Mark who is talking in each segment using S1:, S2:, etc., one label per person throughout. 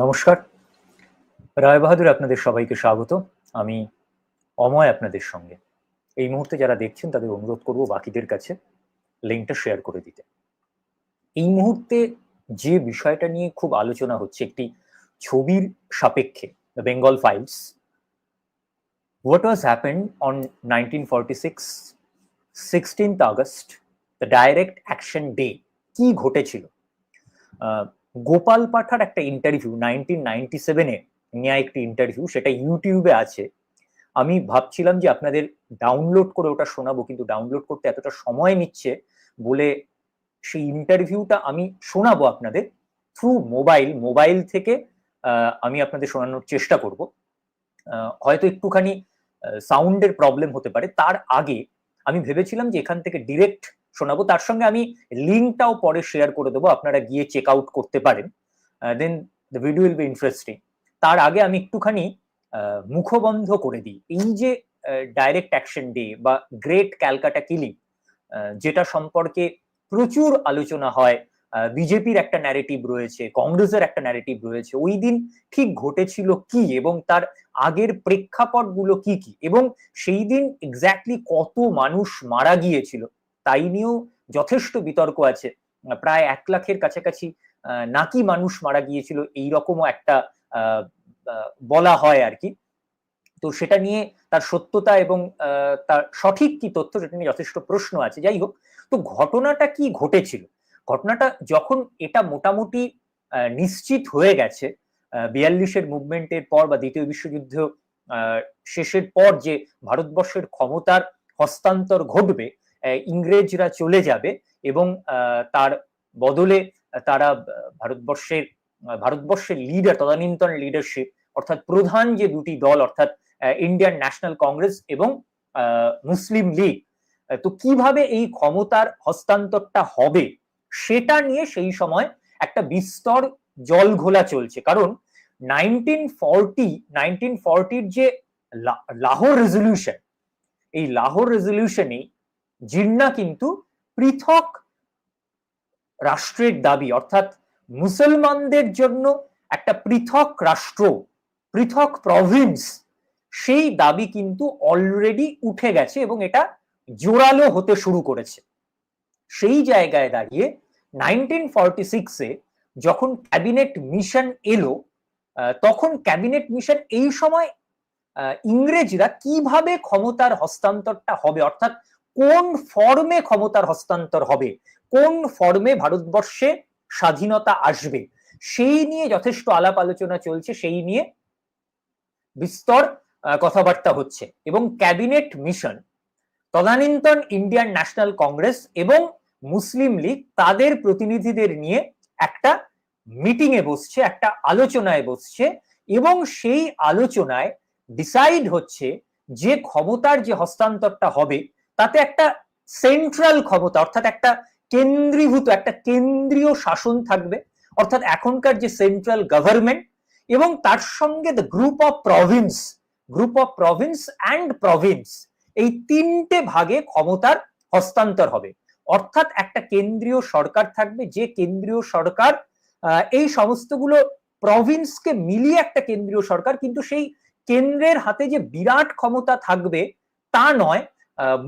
S1: নমস্কার। রায় বাহাদুর আপনাদের সবাইকে স্বাগত। আমি অময় আপনাদের সঙ্গে। এই মুহূর্তে যারা দেখছেন, তাদের অনুরোধ করব বাকিদের কাছে লিঙ্কটা শেয়ার করে দিতে। এই মুহূর্তে যে বিষয়টা নিয়ে খুব আলোচনা হচ্ছে, একটি ছবির সাপেক্ষে the Bengal Files what was happen on nineteen forty six sixteenth August the direct action day কি ঘটেছিল? গোপাল পাঠার একটা ইন্টারভিউ নাইনটিন নাইনটি সেভেনে নেওয়া একটি ইন্টারভিউ সেটা ইউটিউবে আছে। আমি ভাবছিলাম যে আপনাদের ডাউনলোড করে ওটা শোনাবো, কিন্তু ডাউনলোড করতে এতটা সময় নিচ্ছে বলে সেই ইন্টারভিউটা আমি শোনাবো আপনাদের থ্রু মোবাইল মোবাইল থেকে আমি আপনাদের শোনানোর চেষ্টা করব। হয়তো একটুখানি সাউন্ডের প্রবলেম হতে পারে। তার আগে আমি ভেবেছিলাম যে এখান থেকে ডিরেক্ট শোনাবো। তার সঙ্গে আমি লিঙ্কটাও পরে শেয়ার করে দেবো, আপনারা গিয়ে চেক আউট করতে পারেন। Then the video will be interesting তার আগে আমি একটুখানি মুখবন্ধ করে দিই। এই যে ডাইরেক্ট অ্যাকশন ডে বা গ্রেট ক্যালকাটা কিলিং যেটা সম্পর্কে প্রচুর আলোচনা হয় বিজেপির একটা ন্যারেটিভ রয়েছে, কংগ্রেসের একটা ন্যারেটিভ রয়েছে, ওই দিন ঠিক ঘটেছিল কি এবং তার আগের প্রেক্ষাপটগুলো কি কি? এবং সেই দিন এক্স্যাক্টলি কত মানুষ মারা গিয়েছিল? তাই নিয়েও যথেষ্ট বিতর্ক আছে। প্রায় এক লাখের কাছাকাছি নাকি মানুষ মারা গিয়েছিল এই রকমও একটা বলা হয় আর কি। তো সেটা নিয়ে তার সত্যতা এবং তার সঠিক কি তথ্য সেটা নিয়ে যথেষ্ট প্রশ্ন আছে। যাই হোক, তো ঘটনাটা কি ঘটেছিল? ঘটনাটা যখন এটা মোটামুটি নিশ্চিত হয়ে গেছে বিয়াল্লিশের মুভমেন্টের পর বা দ্বিতীয় বিশ্বযুদ্ধ শেষের পর যে ভারতবর্ষের ক্ষমতার হস্তান্তর ঘটবে ইংরেজরা চলে যাবে এবং তার বদলে তারা ভারতবর্ষের ভারতবর্ষের লিডার তদানীন্তন লিডারশিপ অর্থাৎ প্রধান যে দুটি দল, অর্থাৎ ইন্ডিয়ান ন্যাশনাল কংগ্রেস এবং মুসলিম লীগ তো কীভাবে এই ক্ষমতার হস্তান্তরটা হবে সেটা নিয়ে সেই সময় একটা বিস্তর জল ঘোলা চলছে। কারণ নাইনটিন ফর্টি নাইনটিন ফর্টির যে লাহোর রেজলিউশন এই লাহোর রেজলিউশনে জিন্না কিন্তু পৃথক রাষ্ট্রের দাবি, অর্থাৎ মুসলমানদের জন্য একটা পৃথক রাষ্ট্র, পৃথক প্রভিন্স সেই দাবি কিন্তু অলরেডি উঠে গেছে এবং এটা জোরালো হতে শুরু করেছে। সেই জায়গায় দাঁড়িয়ে নাইনটিন ফর্টি সিক্সে যখন ক্যাবিনেট মিশন এলো তখন ক্যাবিনেট মিশন এই সময় ইংরেজরা কীভাবে ক্ষমতার হস্তান্তরটা হবে, অর্থাৎ কোন ফর্মে ক্ষমতার হস্তান্তর হবে? কোন ফর্মে ভারতবর্ষে স্বাধীনতা আসবে? সেই নিয়ে যথেষ্ট আলাপ আলোচনা চলছে, সেই নিয়ে বিস্তর কথাবার্তা হচ্ছে। এবং ক্যাবিনেট মিশন, তদানীন্তন ইন্ডিয়ান ন্যাশনাল কংগ্রেস এবং মুসলিম লীগ, তাদের প্রতিনিধিদের নিয়ে একটা মিটিং এ বসছে, একটা আলোচনায় বসছে এবং সেই আলোচনায় ডিসাইড হচ্ছে যে ক্ষমতার যে হস্তান্তরটা হবে তাতে একটা সেন্ট্রাল ক্ষমতা, অর্থাৎ একটা কেন্দ্রীভূত, একটা কেন্দ্রীয় শাসন থাকবে। অর্থাৎ এখনকার যে সেন্ট্রাল গভর্নমেন্ট এবং তার সঙ্গে the group of province group of province and province এই তিনটে ভাগে ক্ষমতার হস্তান্তর হবে। অর্থাৎ একটা কেন্দ্রীয় সরকার থাকবে, যে কেন্দ্রীয় সরকার এই সমস্তগুলো প্রভিন্সকে মিলিয়ে একটা কেন্দ্রীয় সরকার, কিন্তু সেই কেন্দ্রের হাতে যে বিরাট ক্ষমতা থাকবে তা নয়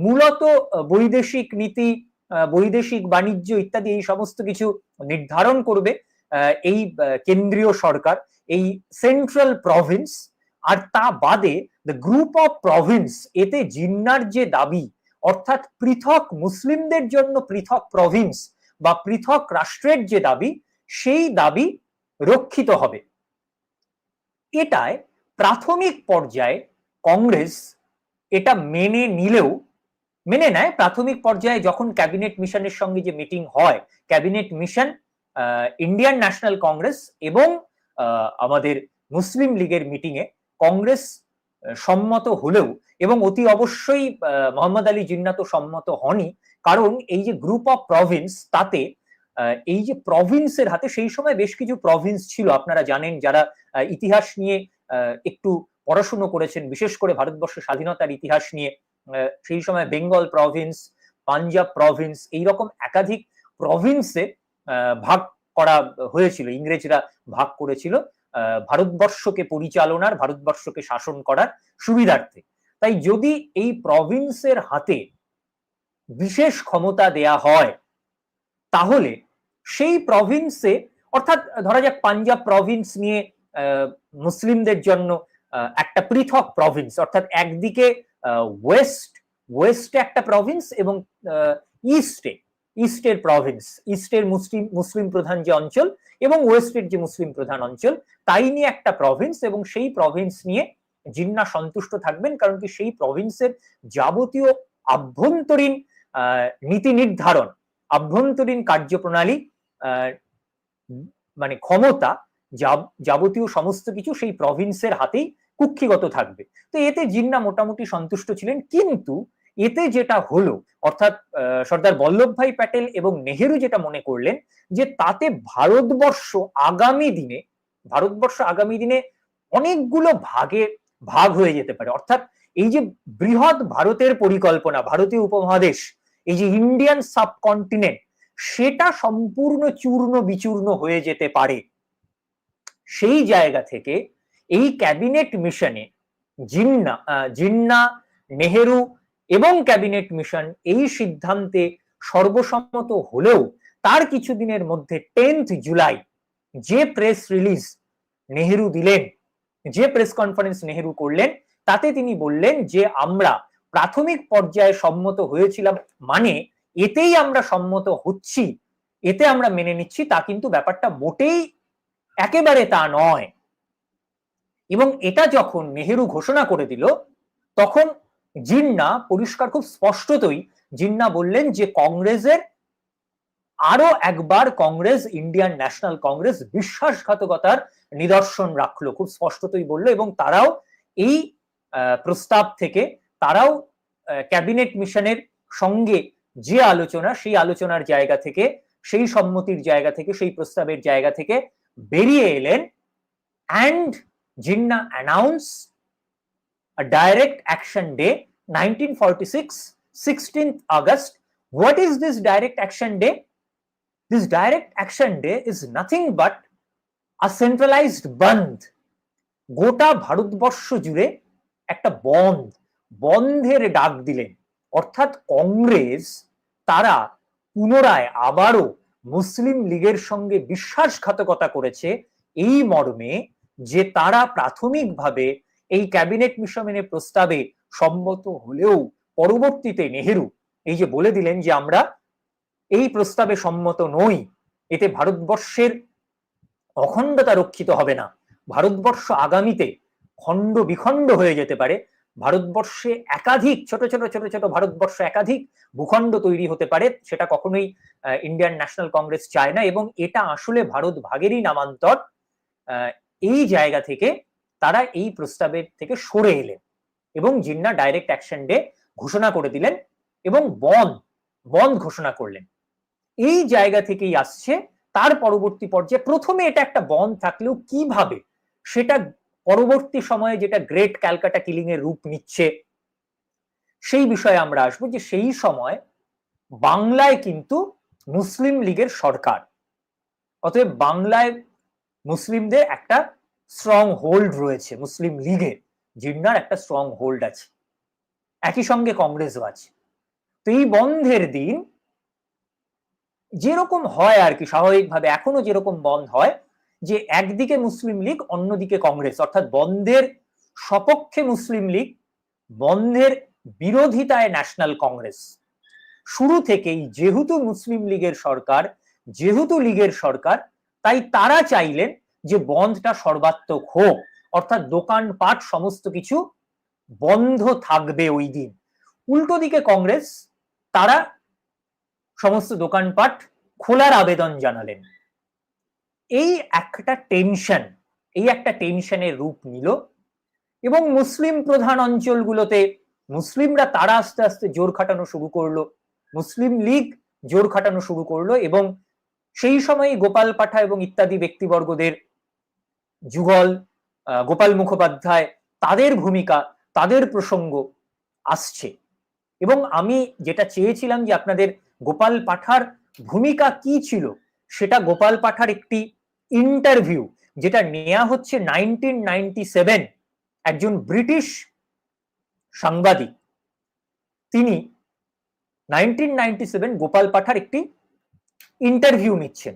S1: মূলত বৈদেশিক নীতি বৈদেশিক বাণিজ্য ইত্যাদি এই সমস্ত কিছু নির্ধারণ করবে এই কেন্দ্রীয় সরকার, এই সেন্ট্রাল প্রভিন্স আর তা বাদে দ্য গ্রুপ অফ প্রভিন্স এতে জিন্নার যে দাবি, অর্থাৎ পৃথক মুসলিমদের জন্য পৃথক প্রভিন্স বা পৃথক রাষ্ট্রের যে দাবি, সেই দাবি রক্ষিত হবে। এটায় প্রাথমিক পর্যায়ে কংগ্রেস এটা মেনে নিলেও, মেনে নেয় প্রাথমিক পর্যায়ে যখন ক্যাবিনেট মিশনের সঙ্গে যে মিটিং হয়, cabinet mission Indian National Congress এবং আমাদের মুসলিম লীগের মিটিং এ কংগ্রেস সম্মত হলেও এবং অতি অবশ্যই মোহাম্মদ আলী জিন্না তো সম্মত হনই, কারণ এই যে গ্রুপ অফ প্রভিন্স তাতে এই যে প্রভিন্সের হাতে সেই সময় বেশ কিছু প্রভিন্স ছিল। আপনারা জানেন যারা ইতিহাস নিয়ে একটু পড়াশুনো করেছেন, বিশেষ করে ভারতবর্ষের স্বাধীনতার ইতিহাস নিয়ে সেই সময় বেঙ্গল প্রভিন্স পাঞ্জাব প্রভিন্স এইরকম একাধিক প্রভিন্সে ভাগ করা হয়েছিল, ইংরেজরা ভাগ করেছিল ভারতবর্ষকে পরিচালনার, ভারতবর্ষকে শাসন করার সুবিধার্থে। তাই যদি এই প্রভিন্সের হাতে বিশেষ ক্ষমতা দেয়া হয়, তাহলে সেই প্রভিন্সে অর্থাৎ ধরা যাক পাঞ্জাব প্রভিন্স নিয়ে মুসলিমদের জন্য একটা পৃথক প্রভিন্স অর্থাৎ একদিকে ওয়েস্ট ওয়েস্টে একটা প্রভিন্স এবং ইস্টে ইস্টের প্রভিন্স ইস্টের মুসলিম মুসলিম প্রধান যে অঞ্চল এবং ওয়েস্টের যে মুসলিম প্রধান অঞ্চল, তাই নিয়ে একটা প্রভিন্স এবং সেই প্রভিন্স নিয়ে জিন্না সন্তুষ্ট থাকবেন, কারণ কি সেই প্রভিন্সের যাবতীয় আভ্যন্তরীণ নীতি নির্ধারণ, আভ্যন্তরীণ কার্যপ্রণালী মানে ক্ষমতা যাবতীয় সমস্ত কিছু সেই প্রভিন্সের হাতেই কুক্ষিগত থাকবে। তো এতে জিন্না মোটামুটি সন্তুষ্ট ছিলেন। কিন্তু এতে যেটা হলো, অর্থাৎ সর্দার বল্লভভাই প্যাটেল এবং নেহেরু যেটা মনে করলেন, যে তাতে ভারতবর্ষ আগামী দিনে, ভারতবর্ষ আগামী দিনে অনেকগুলো ভাগে ভাগ হয়ে যেতে পারে। অর্থাৎ এই যে বৃহৎ ভারতের পরিকল্পনা, ভারতীয় উপমহাদেশ, এই যে ইন্ডিয়ান সাবকন্টিনেন্ট, সেটা সম্পূর্ণ চূর্ণ বিচূর্ণ হয়ে যেতে পারে। সেই জায়গা থেকে এই ক্যাবিনেট মিশনে জিন্না জিন্না, নেহেরু এবং ক্যাবিনেট মিশন এই সিদ্ধান্তে সর্বসম্মত হলেও তার কিছুদিনের মধ্যে টেন্থ জুলাই যে প্রেস রিলিজ নেহেরু দিলেন, যে প্রেস কনফারেন্স নেহেরু করলেন, তাতে তিনি বললেন যে আমরা প্রাথমিক পর্যায়ে সম্মত হয়েছিলাম মানে এতেই আমরা সম্মত হচ্ছি, এতে আমরা মেনে নিচ্ছি, তা কিন্তু ব্যাপারটা মোটেই একেবারে তা নয়। এবং এটা যখন নেহেরু ঘোষণা করে দিল, তখন জিন্না পরিষ্কার খুব স্পষ্টতই জিন্না বললেন যে কংগ্রেসের আরও একবার কংগ্রেস, ইন্ডিয়ান ন্যাশনাল কংগ্রেস বিশ্বাসঘাতকতার নিদর্শন রাখল, খুব স্পষ্টতই বলল এবং তারাও এই প্রস্তাব থেকে তারাও ক্যাবিনেট মিশনের সঙ্গে যে আলোচনা, সেই আলোচনার জায়গা থেকে, সেই সম্মতির জায়গা থেকে, সেই প্রস্তাবের জায়গা থেকে বেরিয়ে এলেন and Jinnah announce a direct action day 1946 16th august what is this direct action day this direct action day is nothing but a centralized বন্ধ গোটা ভারতবর্ষ জুড়ে একটা বন্ধ বন্ধের ডাক দিলেন অর্থাৎ কংগ্রেস তারা পুনরায় আবারও মুসলিম লীগের সঙ্গে বিশ্বাসঘাতকতা করেছে এই মর্মে যে তারা প্রাথমিকভাবে এই ক্যাবিনেট মিশনের প্রস্তাবে সম্মত হলেও পরবর্তীতে নেহেরু, এই যে বলে দিলেন যে আমরা এই প্রস্তাবে সম্মত নই, এতে ভারতবর্ষের অখণ্ডতা রক্ষিত হবে না। ভারতবর্ষ আগামীতে খণ্ড বিখণ্ড হয়ে যেতে পারে। ভারতবর্ষে একাধিক, ছোট ছোট ছোট ছোট ভারতবর্ষ একাধিক ভূখণ্ড তৈরি হতে পারে, সেটা কখনোই ইন্ডিয়ান ন্যাশনাল কংগ্রেস চায় না এবং এটা আসলে ভারত ভাগেরই নামান্তর এই জায়গা থেকে তারা এই প্রস্তাবের থেকে সরে এলেন এবং জিন্না ডাইরেক্ট অ্যাকশন ডে ঘোষণা করে দিলেন এবং বন্ধ বন্ধ ঘোষণা করলেন। এই জায়গা থেকেই আসছে, তার পরবর্তী পর্যায়ে প্রথমে এটা একটা বন্ধ থাকলেও কীভাবে? সেটা পরবর্তী সময়ে যেটা গ্রেট ক্যালকাটা কিলিং এর রূপ নিচ্ছে, সেই বিষয়ে আমরা আসব যে সেই সময় বাংলায় কিন্তু মুসলিম লীগের সরকার, অতএব বাংলায় মুসলিমদের একটা স্ট্রং হোল্ড রয়েছে মুসলিম লীগের জিন্নার একটা স্ট্রং হোল্ড আছে। একই সঙ্গে কংগ্রেসও আছে। তো এই বন্ধের দিন যেরকম হয় আর কি, স্বাভাবিকভাবে এখনও যেরকম বন্ধ হয়, যে একদিকে মুসলিম লীগ, অন্যদিকে কংগ্রেস। অর্থাৎ বন্ধের সপক্ষে মুসলিম লীগ, বন্ধের বিরোধিতায় ন্যাশনাল কংগ্রেস। শুরু থেকেই যেহেতু মুসলিম লীগের সরকার, যেহেতু লীগের সরকার, তাই তারা চাইলেন যে বন্ধটা সর্বাত্মক হোক, অর্থাৎ দোকানপাট সমস্ত কিছু বন্ধ থাকবে ওই দিন। উল্টো দিকে কংগ্রেস, তারা সমস্ত দোকানপাট খোলার আবেদন জানালেন। এই একটা টেনশন এই একটা টেনশনের রূপ নিল এবং মুসলিম প্রধান অঞ্চলগুলোতে মুসলিমরা তারা আস্তে আস্তে জোর খাটানো শুরু করল, মুসলিম লীগ জোর খাটানো শুরু করল এবং সেই সময় গোপাল পাঠা এবং ইত্যাদি ব্যক্তিবর্গদের যুগল গোপাল মুখোপাধ্যায় তাদের ভূমিকা, তাদের প্রসঙ্গ আসছে। এবং আমি যেটা চেয়েছিলাম যে আপনাদের গোপাল পাঠার ভূমিকা কি ছিল, সেটা গোপাল পাঠার একটি ইন্টারভিউ যেটা নেওয়া হচ্ছে নাইনটিন নাইনটি সেভেন একজন ব্রিটিশ সাংবাদিক। তিনি নাইনটিন নাইনটি সেভেন গোপাল পাঠার একটি ইন্টারভিউ নিচ্ছেন।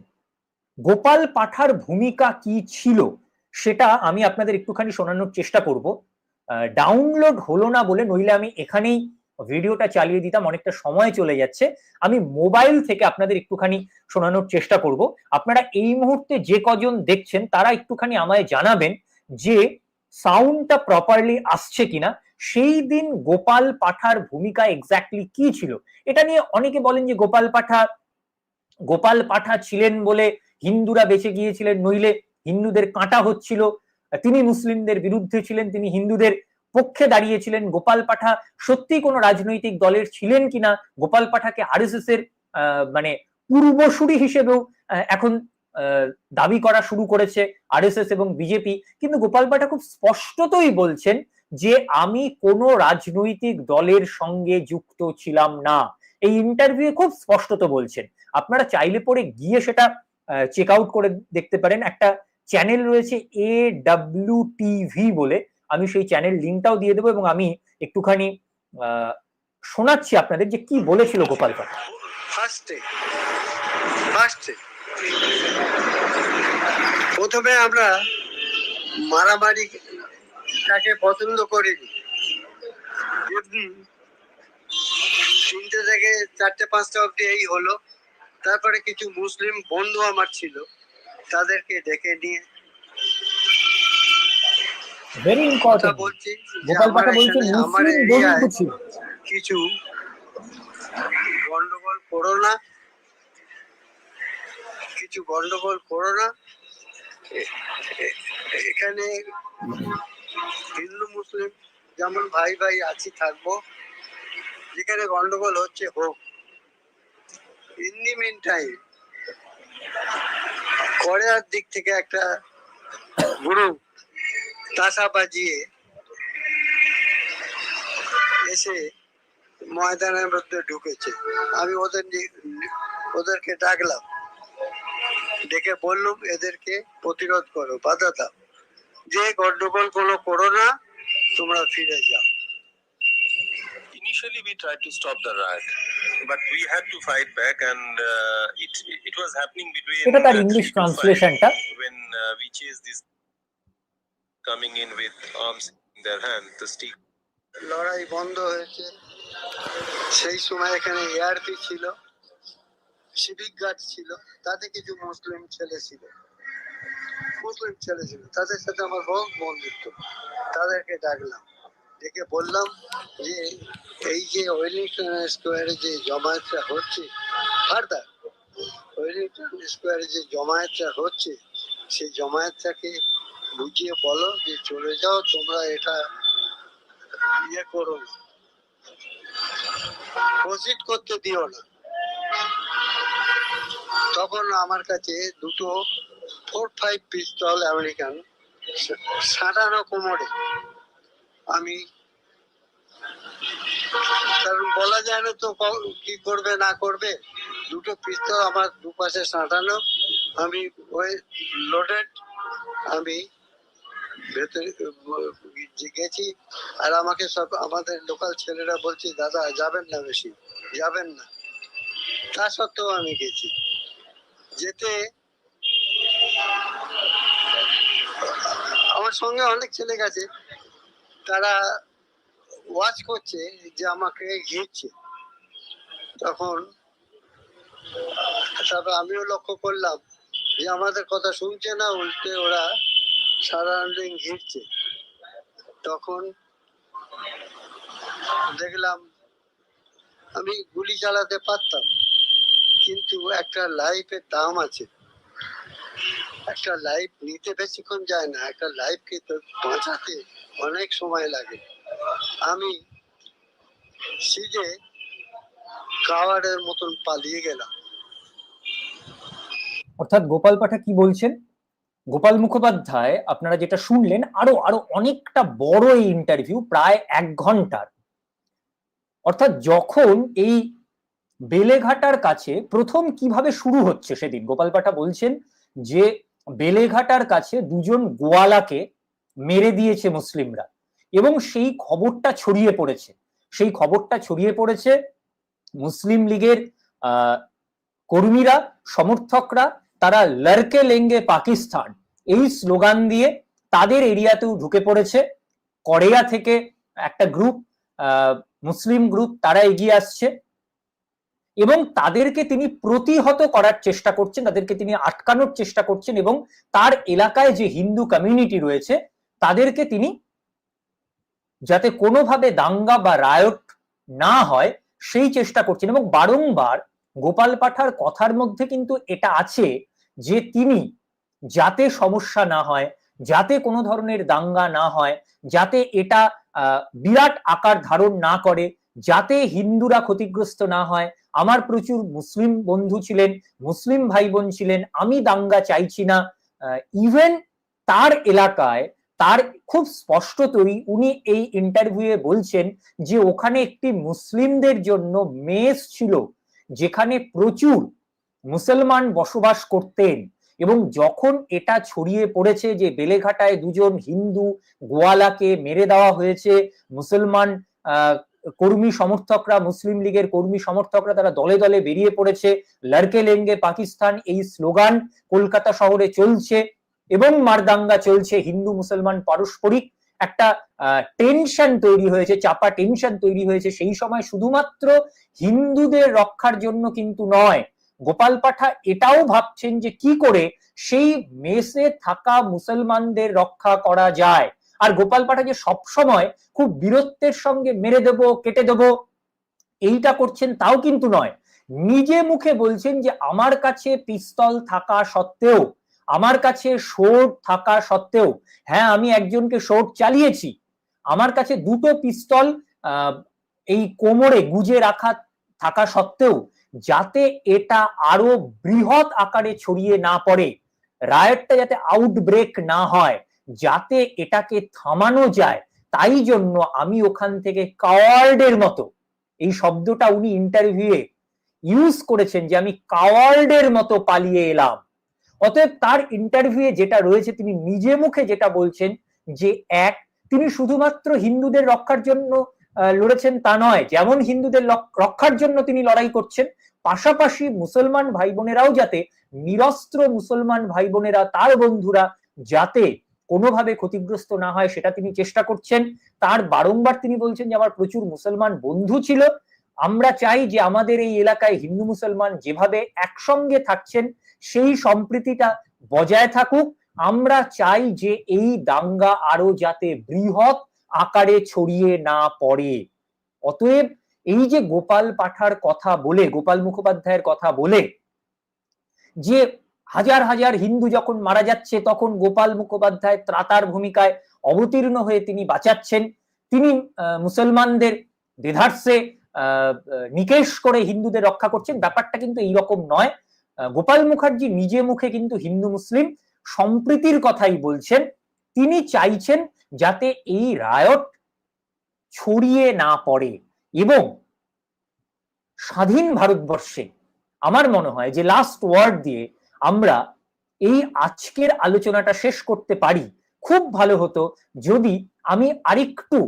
S1: গোপাল পাঠার ভূমিকা কি ছিল সেটা আমি আপনাদের একটুখানি শোনানোর চেষ্টা করব। ডাউনলোড হলো না বলে নইলে আমি এখানেই ভিডিওটা চালিয়ে দিতাম, অনেকটা সময় চলে যাচ্ছে। আমি মোবাইল থেকে আপনাদের একটুখানি শোনানোর চেষ্টা করব। আপনারা এই মুহূর্তে যে কজন দেখছেন, তারা একটুখানি আমায় জানাবেন যে সাউন্ডটা প্রপারলি আসছে কিনা, সেই দিন গোপাল পাঠার ভূমিকা এক্স্যাক্টলি কি ছিল? এটা নিয়ে অনেকে বলেন যে গোপাল পাঠা গোপাল পাঠা ছিলেন বলে হিন্দুরা বেঁচে গিয়েছিলেন, নইলে হিন্দুদের কাঁটা হচ্ছিল। তিনি মুসলিমদের বিরুদ্ধে ছিলেন, তিনি হিন্দুদের পক্ষে দাঁড়িয়েছিলেন। গোপাল পাঠা সত্যি কোনো রাজনৈতিক দলের ছিলেন কিনা, গোপাল পাঠাকে আরএসএস এর মানে পূর্বসূরি হিসেবেও এখন দাবি করা শুরু করেছে আরএসএস এবং বিজেপি। কিন্তু গোপাল পাঠা খুব স্পষ্টতই বলছেন যে, আমি কোনো রাজনৈতিক দলের সঙ্গে যুক্ত ছিলাম না। এই ইন্টারভিউ খুব স্পষ্টত বলছেন। আপনারা চাইলে পরে গিয়ে সেটা চেক আউট করে দেখতে পারেন। একটা চ্যানেল রয়েছে এ ডাব্লিউ টিভি বলে। আমি সেই চ্যানেল লিঙ্কটাও দিয়ে দেবো এবং আমি একটুখানি শোনাচ্ছি আপনাদের যে কি বলেছিল গোপাল
S2: ফার্স্টে ফার্স্টে প্রথমে আমরা মারামারি তাকে পছন্দ করিনি। তিনটে থেকে চারটে, পাঁচটা অব্দি এই হলো। তারপরে কিছু মুসলিম বন্ধু আমার ছিল। তাদেরকে ডেকে নিয়ে
S1: ভেরি
S2: কথা
S1: ইম্পর্টেন্ট
S2: বলছি
S1: গোপাল পাঠা মুসলিম বন্ধু ছিল
S2: কিছু? গন্ডগোল করো না। কিছু গন্ডগোল করো না। এখানে হিন্দু মুসলিম যেমন ভাই ভাই আছি থাকব। যেখানে গন্ডগোল হচ্ছে হোক। ইন দি মিন টাইম কোরিয়ার দিক থেকে একটা গ্রুপ তাসা বাজিয়ে এসে ময়দানের মধ্যে ঢুকেছে। আমি ওদের ওদেরকে ডাকলাম। ডেকে বললুম এদেরকে প্রতিরোধ করো বাধা দাও। যে গন্ডগোল কোনো করো না তোমরা ফিরে যাও।
S3: Initially, we tried to stop the riot, but we had to fight back, and uh, it it was happening between.
S1: এটা তার
S3: uh,
S1: ইংলিশ ট্রান্সলেশনটা
S3: when uh, we chased this coming in with arms in their hand, the stick.
S2: লড়াই বন্ধ হয়েছে সেই সময় এখানে ARP ছিল সিভিক গার্ড ছিল তাতে কিছু মুসলিম ছেলে ছিল মুসলিম ছেলে ছিল তাদের সাথে আমার বহু বন্ধুত্ব তাদেরকে ডাকলাম ডেকে বললাম যে, এই যে ওয়েলিংটন স্কোয়ারে যে জমায়েতটা হচ্ছে ফার্দার ওয়েলিংটন স্কোয়ারে যে জমায়েতটা হচ্ছে, সেই জমায়েতটাকে বুঝিয়ে বলো যে চলে যাও, তোমরা এটা ইয়ে করো প্রসিড করতে দিও না। তখন আমার কাছে দুটো ফোর ফাইভ পিস্তল আমেরিকান সাঁটানো কোমরে আমি কারণ বলা যায় না তো ক- করবে, না করবে। দুটো পিস্তল আমার দুপাশে সাঁটানো। আমি ওই লোডেড আমি ভেতরে গেছি আর আমাকে সব, আমাদের লোকাল ছেলেরা বলছে, দাদা, যাবেন না বেশি, যাবেন না। তা সত্ত্বেও আমি গেছি। যেতে আমার সঙ্গে অনেক ছেলে গেছে। তারা ওয়াচ করছে যে আমাকে ঘিরছে। তখন, তারপর আমিও লক্ষ্য করলাম যে আমাদের কথা শুনছে না, উল্টে ওরা সারাউন্ডিং ঘিরছে। তখন দেখলাম, আমি গুলি চালাতে পারতাম, কিন্তু একটা লাইফের দাম আছে। একটা লাইফ নিতে বেশিক্ষণ যায় না, একটা লাইফকে বাঁচাতে অনেক সময় লাগে। আমি সিজে কাওয়ারের মতন পালিয়ে গেলাম।
S1: অর্থাৎ গোপাল পাঠা কি বলছেন? গোপাল মুখোপাধ্যায়, আপনারা যেটা শুনলেন, আরও আরও অনেকটা বড় এই ইন্টারভিউ প্রায় এক ঘণ্টার। অর্থাৎ যখন এই বেলেঘাটার কাছে প্রথম কীভাবে শুরু হচ্ছে সেদিন, গোপাল পাঠা বলছেন যে বেলেঘাটার কাছে দুজন গোয়ালাকে মেরে দিয়েছে মুসলিমরা। এবং সেই খবরটা ছড়িয়ে পড়েছে। সেই খবরটা ছড়িয়ে পড়েছে মুসলিম লীগের কর্মীরা, সমর্থকরা, তারা লড়কে লেঙ্গে পাকিস্তান। এই স্লোগান দিয়ে তাদের এরিয়াতেও ঢুকে পড়েছে। কোরিয়া থেকে একটা গ্রুপ মুসলিম গ্রুপ, তারা এগিয়ে আসছে। এবং তাদেরকে তিনি প্রতিহত করার চেষ্টা করছেন, তাদেরকে তিনি আটকানোর চেষ্টা করছেন এবং তার এলাকায় যে হিন্দু কমিউনিটি রয়েছে, তাদেরকে তিনি যাতে কোনোভাবে দাঙ্গা বা রায়ট না হয়, সেই চেষ্টা করছেন এবং বারংবার গোপাল পাঠার কথার মধ্যে কিন্তু এটা আছে যে তিনি যাতে সমস্যা না হয়, যাতে কোনো ধরনের দাঙ্গা না হয়, যাতে এটা বিরাট আকার ধারণ না করে, যাতে হিন্দুরা ক্ষতিগ্রস্ত না হয় আমার প্রচুর মুসলিম বন্ধু ছিলেন, মুসলিম ভাই বোন ছিলেন, আমি দাঙ্গা চাইছি না। ইভেন তার এলাকায়, তার খুব স্পষ্টতই উনি এই ইন্টারভিউয়ে বলছেন যে ওখানে একটি মুসলিমদের জন্য মেস ছিল, যেখানে প্রচুর মুসলমান বসবাস করতেন এবং যখন এটা ছড়িয়ে পড়েছে যে বেলেঘাটায় দুজন হিন্দু গোয়ালাকে মেরে দেওয়া হয়েছে, মুসলমান কর্মী সমর্থকরা, মুসলিম লীগের কর্মী সমর্থকরা তারা দলে দলে বেরিয়ে পড়েছে। লড়কে লেঙ্গে পাকিস্তান এই স্লোগান কলকাতা শহরে চলছে এবং মারদাঙ্গা চলছে। হিন্দু, মুসলমান, পারস্পরিক একটা টেনশন তৈরি হয়েছে, চাপা টেনশন তৈরি হয়েছে। সেই সময় শুধুমাত্র হিন্দুদের রক্ষার জন্য কিন্তু নয়, গোপাল পাঠা এটাও ভাবছেন যে কি করে সেই মেসে থাকা মুসলমানদের রক্ষা করা যায়। আর গোপাল পাঠা যে সবসময় খুব বীরত্বের সঙ্গে মেরে দেব, কেটে দেব, এইটা করছেন তাও কিন্তু নয়। নিজে মুখে বলছেন যে, আমার কাছে পিস্তল থাকা সত্ত্বেও, আমার কাছে শোট থাকা সত্ত্বেও হ্যাঁ আমি একজনকে শোট চালিয়েছি। আমার কাছে দুটো পিস্তল এই কোমরে গুজে রাখা থাকা সত্ত্বেও, যাতে এটা আরও বৃহৎ আকারে ছড়িয়ে না পড়ে। রায়টটা যাতে আউটব্রেক না হয়। যাতে এটাকে থামানো যায়, তাই জন্য আমি ওখান থেকে কাওয়ার্ডের মতো, এই শব্দটা উনি ইন্টারভিউয়ে ইউজ করেছেন যে আমি কাওয়ার্ডের মতো পালিয়ে এলাম। অতএব তার ইন্টারভিউয়ে যেটা রয়েছে, তিনি নিজে মুখে যেটা বলছেন যে এক, তিনি শুধুমাত্র হিন্দুদের রক্ষার জন্য লড়েছেন তা নয়, যেমন হিন্দুদের রক্ষার জন্য তিনি লড়াই করছেন, পাশাপাশি মুসলমান ভাই বোনেরাও যাতে নিরস্ত্র মুসলমান ভাই বোনেরা, তার বন্ধুরা যাতে কোনোভাবে ক্ষতিগ্রস্ত না হয়, সেটা তিনি চেষ্টা করছেন। তার বারংবার তিনি বলছেন যে, আমার প্রচুর মুসলমান বন্ধু ছিল। আমরা চাই যে, আমাদের এই এলাকায় হিন্দু মুসলমান যেভাবে একসঙ্গে থাকছেন, সেই সম্প্রীতিটা বজায় থাকুক। আমরা চাই যে, এই দাঙ্গা আরও যাতে বৃহৎ আকারে ছড়িয়ে না পড়ে। অতএব এই যে গোপাল পাঠার কথা বলে, গোপাল মুখোপাধ্যায়ের কথা বলে, যে হাজার হাজার হিন্দু যখন মারা যাচ্ছে, তখন গোপাল মুখোপাধ্যায় ত্রাতার ভূমিকায় অবতীর্ণ হয়ে তিনি বাঁচাচ্ছেন। তিনি মুসলমানদের দেধার্সে নিকেশ করে হিন্দুদের রক্ষা করছেন। ব্যাপারটা কিন্তু এইরকম নয়। গোপাল মুখার্জি নিজে মুখে কিন্তু হিন্দু মুসলিম সম্প্রীতির কথাই বলছেন। তিনি চাইছেন যাতে এই রায়ট ছড়িয়ে না পড়ে এবং স্বাধীন ভারতবর্ষে, আমার মনে হয় যে লাস্ট ওয়ার্ড দিয়ে আমরা এই আজকের আলোচনাটা শেষ করতে পারি। খুব ভালো হতো যদি আমি আরেকটু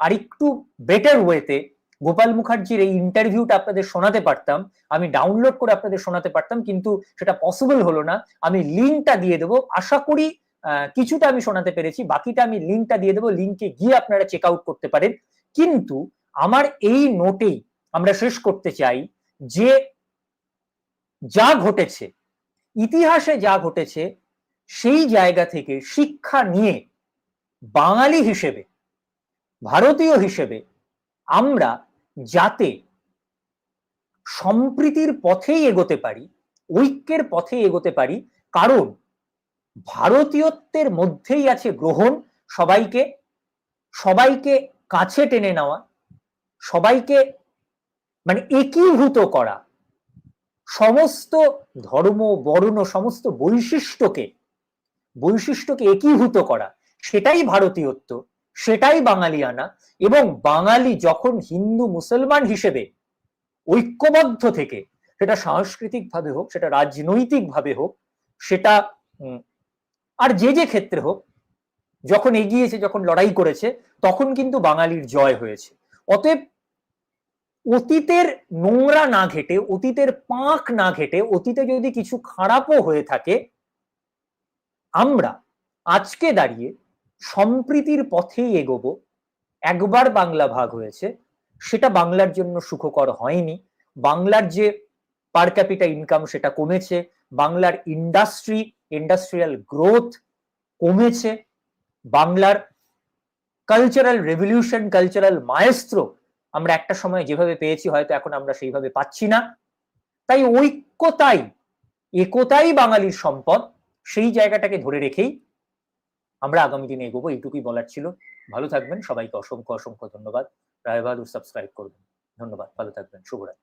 S1: আরেকটু বেটার ওয়েতে গোপাল মুখার্জির এই ইন্টারভিউটা আপনাদের শোনাতে পারতাম। আমি ডাউনলোড করে আপনাদের শোনাতে পারতাম, কিন্তু সেটা পসিবল হলো না। আমি লিঙ্কটা দিয়ে দেবো। আশা করি কিছুটা আমি শোনাতে পেরেছি। বাকিটা আমি লিঙ্কটা দিয়ে দেবো। লিঙ্কে গিয়ে আপনারা চেক আউট করতে পারেন। কিন্তু আমার এই নোটেই আমরা শেষ করতে চাই যে যা ঘটেছে ইতিহাসে যা ঘটেছে, সেই জায়গা থেকে শিক্ষা নিয়ে বাঙালি হিসেবে, ভারতীয় হিসেবে আমরা যাতে সম্প্রীতির পথেই এগোতে পারি, ঐক্যের পথে এগোতে পারি, কারণ ভারতীয়ত্বের মধ্যেই আছে গ্রহণ, সবাইকে সবাইকে কাছে টেনে নেওয়া, সবাইকে মানে একীভূত করা। সমস্ত ধর্ম, বর্ণ, সমস্ত বৈশিষ্ট্যকে বৈশিষ্ট্যকে একীভূত করা, সেটাই ভারতীয়ত্ব, সেটাই বাঙালিয়ানা এবং বাঙালি যখন হিন্দু মুসলমান হিসেবে ঐক্যবদ্ধ থেকে, সেটা সাংস্কৃতিক ভাবে হোক, সেটা রাজনৈতিক ভাবে হোক, সেটা আর যে যে ক্ষেত্রে হোক, যখন এগিয়েছে, যখন লড়াই করেছে, তখন কিন্তু বাঙালির জয় হয়েছে। অতএব অতীতের নোংরা না ঘেটে, অতীতের পাঁক না ঘেটে, অতীতে যদি কিছু খারাপও হয়ে থাকে, আমরা আজকে দাঁড়িয়ে সম্প্রীতির পথেই এগোবো। একবার বাংলা ভাগ হয়েছে, সেটা বাংলার জন্য সুখকর হয়নি। বাংলার যে পার ক্যাপিটা ইনকাম সেটা কমেছে, বাংলার ইন্ডাস্ট্রি ইন্ডাস্ট্রিয়াল গ্রোথ কমেছে, বাংলার কালচারাল রেভলিউশন কালচারাল মায়েস্ত্র আমরা একটা সময় যেভাবে পেয়েছি, হয়তো এখন আমরা সেইভাবে পাচ্ছি না। তাই ঐক্যতাই, একতাই বাঙালির সম্পদ, সেই জায়গাটাকে ধরে রেখেই আমরা আগামী দিনে এগোবো, এইটুকুই বলার ছিল। ভালো থাকবেন, সবাইকে অসংখ্য অসংখ্য ধন্যবাদ। রায়বাহাদুর সাবস্ক্রাইব করবেন। ধন্যবাদ, ভালো থাকবেন, শুভরাত্রি।